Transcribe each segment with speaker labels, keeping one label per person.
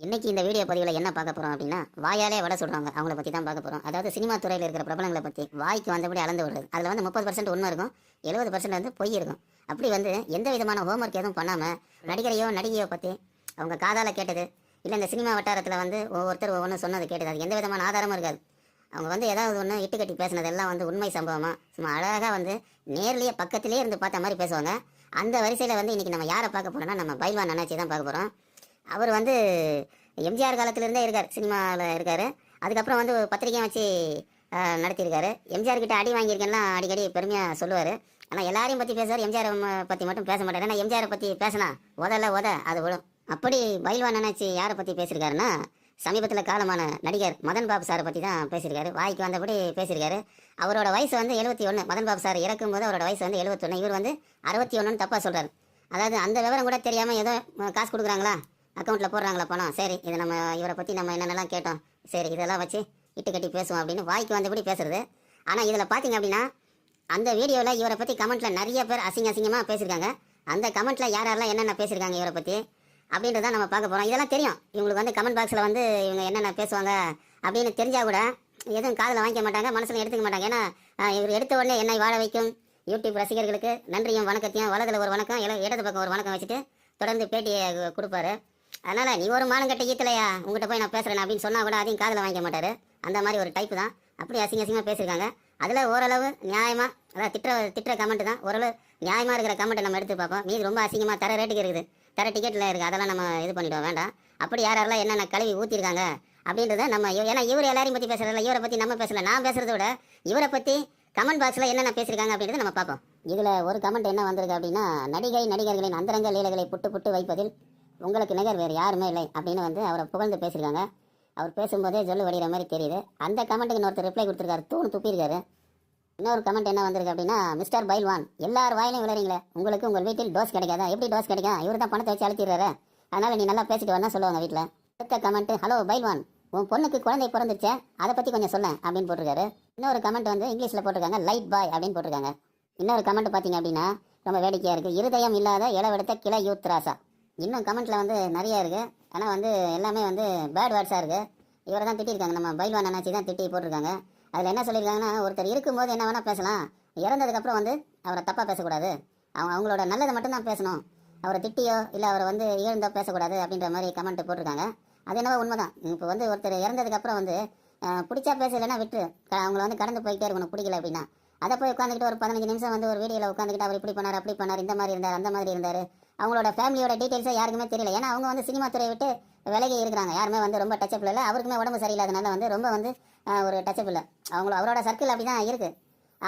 Speaker 1: இன்னைக்கு இந்த வீடியோ பதிவில் என்ன பார்க்க போகிறோம் அப்படின்னா வாயாலே வடை சொல்கிறாங்க அவங்கள பற்றி தான் பார்க்க போகிறோம் அதாவது சினிமா துறையில் இருக்கிற பிரபலங்களை பற்றி வாய்க்கு வந்தபடி அளந்து விடுறது. அதில் வந்து முப்பது பர்சன்ட் உண்மை இருக்கும் எழுபது பர்சன்ட் வந்து பொய் இருக்கும். அப்படி வந்து எந்த விதமான ஹோம்ஒர்க் எதுவும் பண்ணாமல் நடிகரையோ நடிகையோ பற்றி அவங்க காதால் கேட்டது இல்லை இந்த சினிமா வட்டாரத்தில் வந்து ஒவ்வொருத்தர் ஒவ்வொன்று சொன்னது கேட்டது அது எந்த விதமான ஆதாரமும் இருக்காது. அவங்க வந்து ஏதாவது ஒன்று இட்டு கட்டி பேசினதெல்லாம் வந்து உண்மை சம்பவமாக சும்மா அழகாக வந்து நேர்லேயே பக்கத்திலே இருந்து பார்த்த மாதிரி பேசுவாங்க. அந்த வரிசையில் வந்து இன்றைக்கி நம்ம யாரை பார்க்க போகிறோன்னா நம்ம பைல்வான் அண்ணாச்சி தான் பார்க்க போகிறோம் அவர் வந்து எம்ஜிஆர் காலத்திலிருந்தே இருக்கார் சினிமாவில் இருக்கார். அதுக்கப்புறம் வந்து பத்திரிக்கையை வச்சு நடத்தியிருக்காரு. எம்ஜிஆர் கிட்ட அடி வாங்கியிருக்கேன்லாம் அடிக்கடி பெருமையாக சொல்லுவார். ஆனால் எல்லாரையும் பற்றி பேசுவார் எம்ஜிஆர் பற்றி மட்டும் பேச மாட்டார். ஏன்னா எம்ஜிஆரை பற்றி பேசினா உதல உத அது விழும். அப்படி பயில்வான் நினச்சி யாரை பற்றி பேசியிருக்காருன்னா சமீபத்தில் காலமான நடிகர் மதன் பாபு சாரை பற்றி தான் பேசியிருக்காரு. வாய்க்கு வந்தபடி பேசியிருக்காரு. அவரோட வயசு வந்து எழுபத்தி ஒன்று மதன் பாபு சார் இறக்கும்போது அவரோட வயசு வந்து எழுபத்தொன்று இவர் வந்து அறுபத்தி ஒன்றுன்னு தப்பாக சொல்கிறார் அதாவது அந்த விவரம் கூட தெரியாமல் ஏதோ காசு கொடுக்குறாங்களா? அக்கௌண்ட்டில் போடுறாங்களா பணம். சரி இதை நம்ம இவரை பற்றி நம்ம என்னென்னலாம் கேட்டோம். சரி இதெல்லாம் வச்சு இட்டு கட்டி பேசுவோம் அப்படின்னு வாய்க்கு வந்தபடி பேசுறது. ஆனால் இதில் பார்த்தீங்க அப்படின்னா அந்த வீடியோவில் இவரை பற்றி கமெண்ட்டில் நிறைய பேர் அசிங்க அசிங்கமாக பேசியிருக்காங்க. அந்த கமெண்ட்டில் யார் யாரெல்லாம் என்னென்ன பேசியிருக்காங்க இவரை பற்றி அப்படின்றத நம்ம பார்க்க போகிறோம் இதெல்லாம் தெரியும். இவங்களுக்கு வந்து கமெண்ட் பாக்ஸில் வந்து இவங்க என்னென்ன பேசுவாங்க அப்படின்னு தெரிஞ்சால் கூட எதுவும் காதில் வாங்கிக்க மாட்டாங்க மனசில் எடுத்துக்க மாட்டாங்க. ஏன்னா இவர் எடுத்த உடனே என்னை வாழ வைக்கும் யூடியூப் ரசிகர்களுக்கு நன்றியும் வணக்கத்தையும் வலதில் ஒரு வணக்கம் இல இடது பக்கம் ஒரு வணக்கம் வச்சுட்டு தொடர்ந்து பேட்டியை கொடுப்பாரு. அதனால நீ ஒரு மானங்கட்ட ஈத்தலையா? உங்ககிட்ட போய் நான் பேசுறேன் அப்படின்னு சொன்னா கூட அதையும் காதில் வாங்கிக்க மாட்டாரு. அந்த மாதிரி ஒரு டைப் தான். அப்படி அசிங்க அசிங்கமாக பேசியிருக்காங்க. அதில் ஓரளவு நியாயமா அதாவது திட்டுற திட்டுற கமெண்ட் தான். ஓரளவு நியாயமா இருக்கிற கமெண்ட்டை நம்ம எடுத்து பார்ப்போம். மீது ரொம்ப அசிங்கமாக தர ரேட்டுக்கு இருக்குது. தர டிக்கெட்டில் இருக்குது அதெல்லாம் நம்ம இது பண்ணிடுவோம். வேண்டாம். அப்படி யார் யாரெல்லாம் என்னென்ன கழுவி ஊற்றிருக்காங்க அப்படின்றத நம்ம ஏன்னா இவர் எல்லாரையும் பற்றி பேசுகிறதில்ல இவரை பற்றி நம்ம பேசல நான் பேசுறத விட இவரை பற்றி கமெண்ட் பாக்ஸில் என்னென்ன பேசியிருக்காங்க அப்படின்றத நம்ம பார்ப்போம். இதில் ஒரு கமெண்ட் என்ன வந்திருக்கு அப்படின்னா நடிகை நடிகர்களின் அந்தரங்க லீலைகளை புட்டு புட்டு வைப்பதில் உங்களுக்கு நிகர் வேறு யாருமே இல்லை அப்படின்னு வந்து அவரை புகழ்ந்து பேசியிருக்காங்க. அவர் பேசும்போதே சொல்லு வடிகிற மாதிரி தெரியுது. அந்த கமெண்ட்டுக்கு இன்னொருத்தர் ரிப்ளை கொடுத்துருக்காரு. தூண் துப்பியிருக்காரு. இன்னொரு கமெண்ட் என்ன வந்திருக்கு அப்படின்னா மிஸ்டர் பைல்வான் எல்லார் வாயிலையும் விளையிறீங்களே. உங்களுக்கு உங்கள் வீட்டில் டோஸ் கிடைக்காதா? எப்படி டோஸ் கிடைக்கும் இவர் தான் பணத்தை வச்சு அழுத்திடுறாரு. அதனால் நீ நல்லா பேசிட்டு வரணும் சொல்லுவாங்க வீட்டில் அடுத்த கமெண்ட் ஹலோ பைல்வான் உன் பொண்ணுக்கு குழந்தை பிறந்துச்சே அதை பற்றி கொஞ்சம் சொல்ல. அப்படின்னு போட்டிருக்காரு. இன்னொரு கமெண்ட் வந்து இங்கிலீஷில் போட்டிருக்காங்க லைட் பாய் அப்படின்னு போட்டிருக்காங்க. இன்னொரு கமெண்ட் பார்த்தீங்க அப்படின்னா ரொம்ப வேடிக்கையாக இருக்குது இருதயம் இல்லாத இளவெடுத்த கிளை யூத்ராசா. இன்னும் கமெண்ட்டில் வந்து நிறைய இருக்குது ஆனால் வந்து எல்லாமே வந்து பேட் வேர்ட்ஸாக இருக்குது இவரை தான் திட்டிருக்காங்க. நம்ம பைல்வான் அண்ணாச்சி தான் திட்டி போட்டிருக்காங்க. அதில் என்ன சொல்லியிருக்காங்கன்னா ஒருத்தர் இருக்கும்போது என்ன வேணால் பேசலாம். இறந்ததுக்கப்புறம் வந்து அவரை தப்பாக பேசக்கூடாது. அவங்க அவங்களோட நல்லதை மட்டும்தான் பேசணும். அவரை திட்டியோ இல்லை அவரை வந்து இழந்தோ பேசக்கூடாது அப்படின்ற மாதிரி கமெண்ட் போட்டிருக்காங்க. அது என்னவோ உண்மைதான். இப்போ வந்து ஒருத்தர் இறந்ததுக்கப்புறம் வந்து பிடிச்சா பேசலைன்னா விட்டு. அவங்கள வந்து கடந்து போயிட்டே இருக்கணும். பிடிக்கல அப்படின்னா. அதை போய் உட்காந்துக்கிட்டு ஒரு பதினஞ்சு நிமிஷம் வந்து ஒரு வீடியோவில் உட்காந்துக்கிட்டு அவர் இப்படி பண்ணார் அப்படி பண்ணார் இந்த மாதிரி இருந்தார் அந்த மாதிரி இருந்தார். அவங்களோட ஃபேமிலியோட டீட்டெயில்ஸை யாருக்குமே தெரியல. ஏன்னா அவங்க வந்து சினிமா துறையை விட்டு விலகி இருக்கிறாங்க. யாருமே வந்து ரொம்ப டச்சப் இல்லை. அவருக்குமே உடம்பு சரியில்லாதனால வந்து ரொம்ப வந்து ஒரு டச்சப் இல்லை. அவங்கள அவரோட சர்க்கிள் அப்படி தான் இருக்குது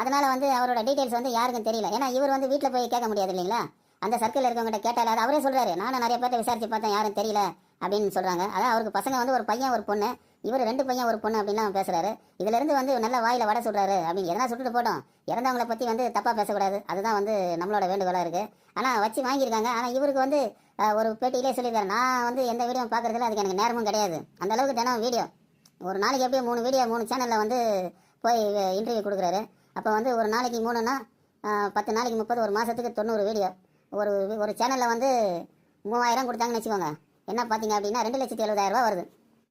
Speaker 1: அதனால் வந்து அவரோட டீட்டெயில்ஸ் வந்து யாருக்கும் தெரியல. ஏன்னா இவர் வந்து வீட்டில் போய் கேட்க முடியாது இல்லைங்களா? அந்த சர்க்கிள் இருக்கவங்ககிட்ட கேட்டால அவரே சொல்கிறாரு நானும் நிறைய பேர்ட்ட விசாரிச்சு பார்த்தேன். யாரும் தெரியல. அப்படின்னு சொல்கிறாங்க அதான் அவருக்கு பசங்க வந்து ஒரு பையன் ஒரு பொண்ணு. இவர் ரெண்டு பையன் ஒரு பொண்ணு அப்படின்லாம் பேசுகிறாரு இதுலேருந்து வந்து நல்ல வாயில் வடை சுடுறாரு அப்படின்னு எதனா சுட்டுட்டு போட்டோம். இறந்தவங்கள பற்றி வந்து தப்பாக பேசக்கூடாது. அதுதான் வந்து நம்மளோட வேண்டுகோளாக இருக்குது ஆனால் வச்சு வாங்கியிருக்காங்க. ஆனால் இவருக்கு வந்து ஒரு பேட்டியிலே சொல்லியிருக்காரு. நான் வந்து எந்த வீடியோ பார்க்கறதுல அதுக்கு எனக்கு நேரமும் கிடையாது. அந்த அளவுக்கு தினம் வீடியோ. ஒரு நாளைக்கு எப்படியும் மூணு வீடியோ மூணு சேனலில் வந்து போய் இன்டர்வியூ கொடுக்குறாரு. அப்போ வந்து ஒரு நாளைக்கு மூணுன்னா பத்து நாளைக்கு முப்பது ஒரு மாதத்துக்கு தொண்ணூறு வீடியோ. ஒரு ஒரு சேனலில் வந்து மூவாயிரம் கொடுத்தாங்கன்னு வச்சுக்கோங்க. என்ன பார்த்தீங்க அப்படின்னா ரெண்டு லட்சத்தி எழுபதாயிரம் வருது.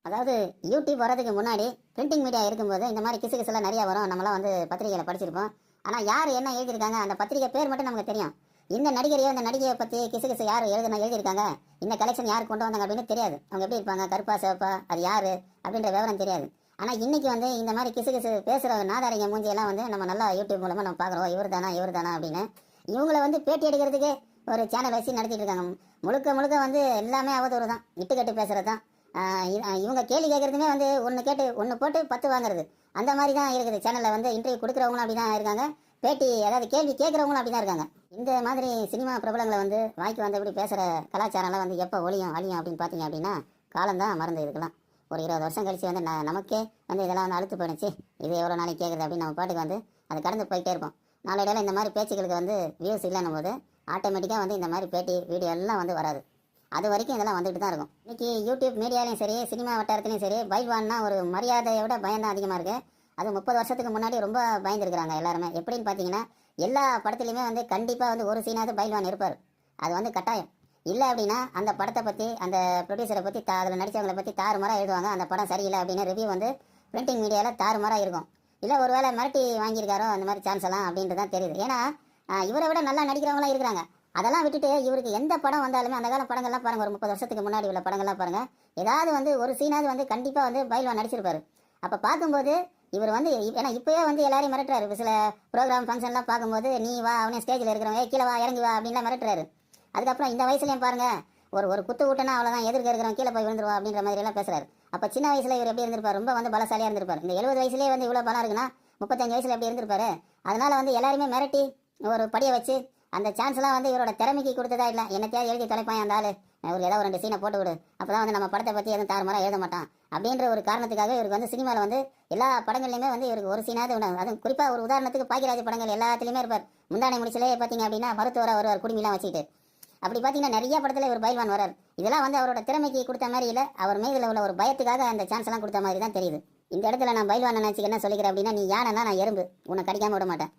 Speaker 1: அதாவது யூடியூப் வரதுக்கு முன்னாடி பிரிண்டிங் மீடியா இருக்கும்போது இந்த மாதிரி கிசு கிசுலாம் நிறையா வரும். நம்மளாம் வந்து பத்திரிகையில் படிச்சிருப்போம். ஆனால் யார் என்ன எழுதியிருக்காங்க? அந்த பத்திரிகை பேர் மட்டும் நமக்கு தெரியும். இந்த நடிகரையோ இந்த நடிகையை பற்றி கிசு கிசு யார் எழுதுனா எழுதியிருக்காங்க? இந்த கலெக்ஷன் யார் கொண்டு வந்தாங்க அப்படின்னு தெரியாது. அவங்க எப்படி இருப்பாங்க? கருப்பா சிவப்பா அது யார்? அப்படின்ற விவரம் தெரியாது. ஆனால் இன்னைக்கு வந்து இந்த மாதிரி கிசு கிசு பேசுகிற நாதாரிங்க மூஞ்சியெல்லாம் வந்து நம்ம நல்லா யூடியூப் மூலமாக நம்ம பார்க்குறோம். இவர் தானா இவர் தானா அப்படின்னு. இவங்கள வந்து பேட்டி எடுக்கிறதுக்கு ஒரு சேனல் வச்சு நடத்திட்டு இருக்காங்க முழுக்க முழுக்க வந்து எல்லாமே அவதூறு தான். இட்டுக்கட்டு பேசுறது தான். இவங்க கேள்வி கேட்கறதுமே வந்து ஒன்று கேட்டு ஒன்று போட்டு பத்து வாங்குறது. அந்த மாதிரி தான் இருக்குது. சேனலில் வந்து இன்டர்வியூ கொடுக்குறவங்களும் அப்படி தான் இருக்காங்க. பேட்டி அதாவது கேள்வி கேட்குறவங்களும் அப்படி தான் இருக்காங்க. இந்த மாதிரி சினிமா பிரபலங்களை வந்து வாய்க்கு வந்தபடி பேசுகிற கலாச்சாரம்லாம் வந்து எப்போ ஒழியும் அழியும் அப்படின்னு பார்த்தீங்க அப்படின்னா காலம்தான் மறந்து இதுக்கெல்லாம். ஒரு இருபது வருஷம் கழிச்சு வந்து ந- நமக்கே வந்து இதெல்லாம் வந்து அழுத்து போயிடுச்சு. இது எவ்வளோ நாளைக்கு கேட்குறது அப்படின்னு நம்ம பாட்டுக்கு வந்து அது கடந்து போயிட்டே இருப்போம். நாளையில இந்த மாதிரி பேச்சுக்களுக்கு வந்து வியூஸ் இல்லைன்னும் போது ஆட்டோமேட்டிக்காக வந்து இந்த மாதிரி பேட்டி வீடியோ எல்லாம் வந்து வராது. அது வரைக்கும் இதெல்லாம் வந்துட்டு தான் இருக்கும். இன்னைக்கு யூடியூப் மீடியாலையும் சரி சினிமா வட்டாரத்துலையும் சரி பைல்வான்னா ஒரு மரியாதையை விட பயம் தான் அதிகமாக இருக்குது அது முப்பது வருஷத்துக்கு முன்னாடி ரொம்ப பயந்துருக்குறாங்க எல்லாருமே. எப்படின்னு பார்த்தீங்கன்னா எல்லா படத்துலையுமே வந்து கண்டிப்பாக வந்து ஒரு சீனாவது பைல்வான் இருப்பார். அது வந்து கட்டாயம். இல்லை அப்படின்னா அந்த படத்தை பற்றி அந்த ப்ரொடியூசரை பற்றி தா அதில் நடித்தவங்களை பற்றி தாறுமாறாக எழுதுவாங்க. அந்த படம் சரியில்லை அப்படின்னு ரிவ்யூ வந்து பிரிண்டிங் மீடியாவில் தாறுமாறாக இருக்கும். இல்லை ஒரு வேளை மிரட்டி வாங்கியிருக்காரோ அந்த மாதிரி சான்ஸ் எல்லாம் அப்படின்றது தான் தெரியுது. ஏன்னா இவரை விட நல்லா நடிக்கிறவங்களாம் இருக்கிறாங்க. அதெல்லாம் விட்டுட்டு இவருக்கு எந்த படம் வந்தாலுமே அந்த கால படங்கள்லாம் பாருங்க ஒரு முப்பது வருஷத்துக்கு முன்னாடி உள்ள படங்கள்லாம் பாருங்கள் ஏதாவது வந்து ஒரு சீனாவது வந்து கண்டிப்பாக வந்து பயில்வான் நடிச்சிருப்பாரு. அப்போ பார்க்கும்போது இவர் வந்து ஏன்னா இப்போயே வந்து எல்லாரையும் மிரட்டுறாரு. சில ப்ரோக்ராம் ஃபங்க்ஷன்லாம் பார்க்கும்போது நீ வா அவனே ஸ்டேஜில் இருக்கிறவங்க கீழே வா இறங்கி வா அப்படின்லாம் மிரட்டுறாரு. அதுக்கப்புறம் இந்த வயசுலேயும் பாருங்க ஒரு ஒரு குத்து விட்டனா அவ்வளோதான் எதிர்க்க இருக்கிறோம் கீழே போய் விழுந்துருவா அப்படின்ற மாதிரிலாம் பேசுறாரு. அப்போ சின்ன வயசுல இவர் எப்படி இருந்திருப்பார்? ரொம்ப வந்து பலசாலியாக இருந்திருப்பார். இந்த எழுபது வயசுலேயே வந்து இவ்வளோ பலம் இருக்குன்னா முப்பத்தஞ்சு வயசில் எப்படி இருந்திருப்பாரு? அதனால வந்து எல்லாருமே மிரட்டி ஒரு படியை வச்சு அந்த சான்ஸ்லாம் வந்து இவரோட திறமைக்கு கொடுத்ததா இல்லை? என்னத்தையாவது எழுதி தொலைப்பான் அந்த ஆள். ஒரு ஏதோ ஒரு ரெண்டு சீனை போட்டு விடு. அப்பதான் வந்து நம்ம படத்தை பற்றி எதுவும் தாறுமாறாக எழுத மாட்டான். அப்படின்ற ஒரு காரணத்துக்காக இவருக்கு வந்து சினிமாவில் வந்து எல்லா படங்கள்லையுமே வந்து இவருக்கு ஒரு சீனாவது உண்டு அதுவும் குறிப்பாக ஒரு உதாரணத்துக்கு பாக்கியராஜ் படங்கள் எல்லாத்துலேயுமே இருப்பார். முந்தானை முடிச்சிலே பார்த்தீங்க அப்படின்னா மருத்துவராக வருவார் குடுமிலாம் வச்சுக்கிட்டு. அப்படி பார்த்தீங்கன்னா நிறைய படத்தில் இவர் பயில்வான் வரார் இதெல்லாம் வந்து அவரோட திறமைக்கு கொடுத்த மாதிரி இல்லை. அவர் மீதில் உள்ள ஒரு பயத்துக்காக அந்த சான்ஸ்லாம் கொடுத்த மாதிரி தான் தெரியுது. இந்த இடத்துல நான் பயில்வான் நினச்சி என்ன சொல்லிக்கிறேன் அப்படின்னா நீ யானைனா நான் எறும்பு. உன்னை கடிக்காமல் விட மாட்டேன்.